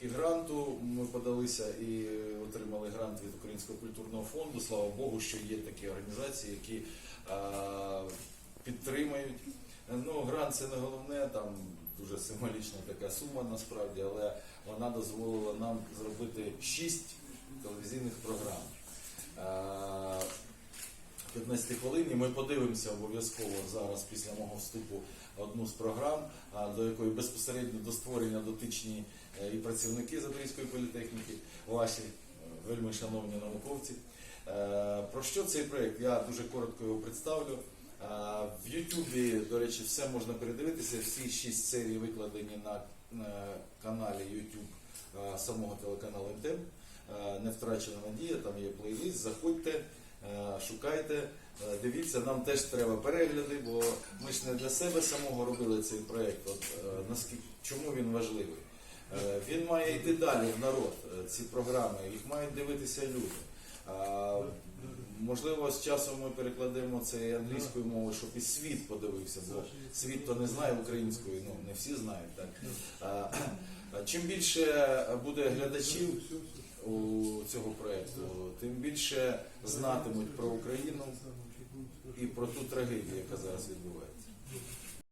І гранту ми подалися і отримали грант від Українського культурного фонду. Слава Богу, що є такі організації, які а, підтримують. Ну, грант це не головне, там дуже символічна така сума насправді, але вона дозволила нам зробити шість телевізійних програм. А, 15 хвилині ми подивимося обов'язково зараз після мого вступу одну з програм, до якої безпосередньо до створення дотичні е, і працівники Запорізької політехніки, ваші е, вельми шановні науковці. Е, Про що цей проєкт? Я дуже коротко його представлю. В Ютубі, до речі, все можна передивитися. Всі шість серій викладені на каналі YouTube самого телеканалу МТМ. Не втрачена надія, там є плейлист. Заходьте, шукайте, е, дивіться, нам теж треба перегляди, бо ми ж не для себе самого робили цей проєкт. Е, наскільки чому він важливий? Е, Він має йти далі в народ, е, ці програми, їх мають дивитися люди. Можливо, з часом ми перекладемо це англійською мовою, щоб і світ подивився, бо світ то не знає української, ну не всі знають. Так? Чим більше буде глядачів у цього проєкту, тим більше знатимуть про Україну і про ту трагедію, яка зараз відбувається.